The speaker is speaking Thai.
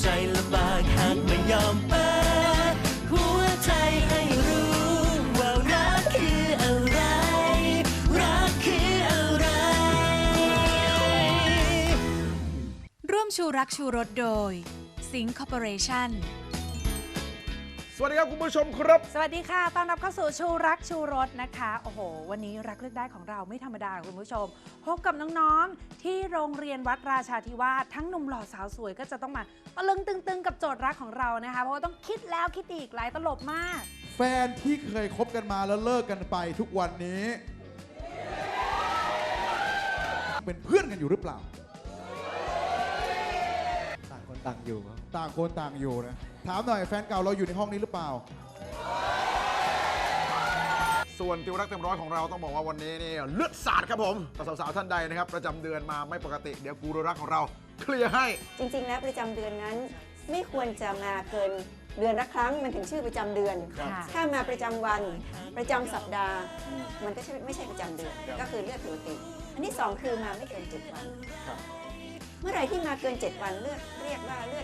ใจลำบากหากไม่ยอมเปิดหัวใจให้รู้ว่ารักคืออะไร รักคืออะไร ร่วมชูรักชูรสโดย สิงคอร์ปอเรชั่น สวัสดีครับคุณผู้ชมครับ สวัสดีค่ะ ต้อนรับเข้าสู่ชูรักชูรสนะคะ โอ้โห วันนี้รักเลือกได้ของเราไม่ธรรมดาคุณผู้ชม พบกับน้องๆ ที่โรงเรียนวัดราชาธิวาสทั้งหนุ่มหล่อสาวสวยก็จะต้องมาตะลึงตึงๆ กับโจทย์รักของเรานะคะ เพราะว่าต้องคิดแล้วคิดอีกหลายตลบมาก แฟนที่เคยคบกันมาแล้วเลิกกันไปทุกวันนี้ เป็นเพื่อนกันอยู่หรือเปล่า ต่างคนต่างอยู่ครับ ต่างคนต่างอยู่นะ ถามหน่อยแฟนเก่าเราอยู่ในห้องนี้หรือเปล่า ส่วนติวรักเต็มร้อยของเราต้องบอกว่าวันนี้นี่เลือดสาดครับผมสาวๆท่านใดนะครับ ประจำเดือนมาไม่ปกติเดี๋ยวกูรูรักของเรา เคลียร์ให้ จริงๆ แล้วประจำเดือนนั้น ไม่ควรจะมาเกินเดือนละครั้งมันถึงชื่อประจำเดือน ครับ ถ้ามาประจำวันประจำสัปดาห์ มันก็ใช่ไม่ใช่ประจำเดือนก็คือเลือดปกติ อันที่สองคือมาไม่เกิน7วันเมื่อไหร่ที่มาเกิน7วันเลือดเรียกว่าเลือดผิดปกติ